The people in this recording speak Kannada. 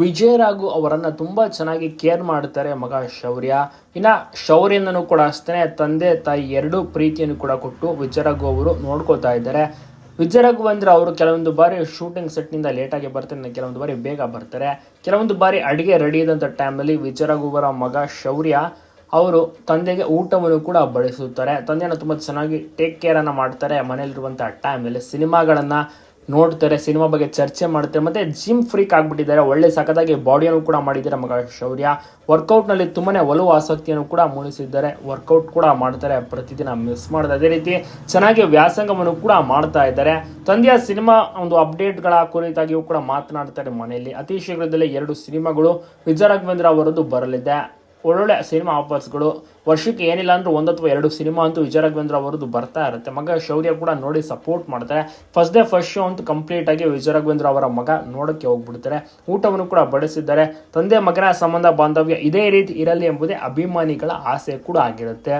ವಿಜಯರಾಘು ಅವರನ್ನು ತುಂಬಾ ಚೆನ್ನಾಗಿ ಕೇರ್ ಮಾಡ್ತಾರೆ ಮಗ ಶೌರ್ಯ. ಇನ್ನ ಶೌರ್ಯನೂ ಕೂಡ ಅಷ್ಟೇ ತಂದೆ, ತಾಯಿ ಎರಡೂ ಪ್ರೀತಿಯನ್ನು ಕೂಡ ಕೊಟ್ಟು ವಿಜಯರಾಘು ಅವರು ನೋಡ್ಕೋತಾ ಇದ್ದಾರೆ. ವಿಜಯರಾಘು ಅಂದರೆ ಅವರು ಕೆಲವೊಂದು ಬಾರಿ ಶೂಟಿಂಗ್ ಸೆಟ್ನಿಂದ ಲೇಟಾಗಿ ಬರ್ತಾರೆ ಕೆಲವೊಂದು ಬಾರಿ ಬೇಗ ಬರ್ತಾರೆ. ಕೆಲವೊಂದು ಬಾರಿ ಅಡಿಗೆ ರೆಡಿ ಇದ್ದಂಥ ಟೈಮಲ್ಲಿ ವಿಜಯರಾಘು ಅವರ ಮಗ ಶೌರ್ಯ ಅವರು ತಂದೆಗೆ ಊಟವನ್ನು ಕೂಡ ಬಡಿಸುತ್ತಾರೆ. ತಂದೆಯನ್ನು ತುಂಬ ಚೆನ್ನಾಗಿ ಟೇಕ್ ಕೇರನ್ನು ಮಾಡ್ತಾರೆ ಮನೆಯಲ್ಲಿರುವಂಥ ಟೈಮಲ್ಲಿ ಸಿನಿಮಾಗಳನ್ನು ನೋಡ್ತಾರೆ, ಸಿನಿಮಾ ಬಗ್ಗೆ ಚರ್ಚೆ ಮಾಡ್ತಾರೆ ಮತ್ತೆ ಜಿಮ್ ಫ್ರೀಕ್ ಆಗಿಬಿಟ್ಟಿದ್ದಾರೆ. ಒಳ್ಳೆ ಸಖತ್ತಾಗಿ ಬಾಡಿಯನ್ನು ಕೂಡ ಮಾಡಿದ್ದಾರೆ ಮಗ ಶೌರ್ಯ. ವರ್ಕೌಟ್ನಲ್ಲಿ ತುಂಬಾನೇ ಒಲವು, ಆಸಕ್ತಿಯನ್ನು ಕೂಡ ಮೂಡಿಸಿದ್ದಾರೆ. ವರ್ಕೌಟ್ ಕೂಡ ಮಾಡ್ತಾರೆ, ಪ್ರತಿದಿನ ಮಿಸ್ ಮಾಡಿದೆ ಅದೇ ರೀತಿ ಚೆನ್ನಾಗಿ ವ್ಯಾಸಂಗವನ್ನು ಕೂಡ ಮಾಡ್ತಾ ಇದ್ದಾರೆ. ತಂದೆಯ ಸಿನಿಮಾ ಒಂದು ಅಪ್ಡೇಟ್ಗಳ ಕುರಿತಾಗಿಯೂ ಕೂಡ ಮಾತನಾಡ್ತಾರೆ ಮನೆಯಲ್ಲಿ. ಅತಿ ಶೀಘ್ರದಲ್ಲೇ ಎರಡು ಸಿನಿಮಾಗಳು ವಿಜಯ ರಾಘವೇಂದ್ರ ಅವರದ್ದು ಬರಲಿದೆ. ಒಳ್ಳೊಳ್ಳೆ ಸಿನಿಮಾ ಆಫರ್ಸ್ಗಳು. ವರ್ಷಕ್ಕೆ ಏನಿಲ್ಲ ಅಂದ್ರೆ ಒಂದು ಅಥವಾ ಎರಡು ಸಿನಿಮಾ ಅಂತೂ ವಿಜಯ ರಾಘವೇಂದ್ರ ಅವರದ್ದು ಬರ್ತಾ ಇರುತ್ತೆ. ಮಗ ಶೌರ್ಯ ಕೂಡ ನೋಡಿ ಸಪೋರ್ಟ್ ಮಾಡ್ತಾರೆ. ಫಸ್ಟ್ ಡೇ ಫಸ್ಟ್ ಶೋ ಅಂತೂ ಕಂಪ್ಲೀಟ್ ಆಗಿ ವಿಜಯ ರಾಘವೇಂದ್ರ ಅವರ ಮಗ ನೋಡೋಕ್ಕೆ ಹೋಗ್ಬಿಡ್ತಾರೆ. ಊಟವನ್ನು ಕೂಡ ಬಡಿಸಿದ್ದಾರೆ. ತಂದೆ, ಮಗನ ಸಂಬಂಧ, ಬಾಂಧವ್ಯ ಇದೇ ರೀತಿ ಇರಲಿ ಎಂಬುದೇ ಅಭಿಮಾನಿಗಳ ಆಸೆ ಕೂಡ ಆಗಿರುತ್ತೆ.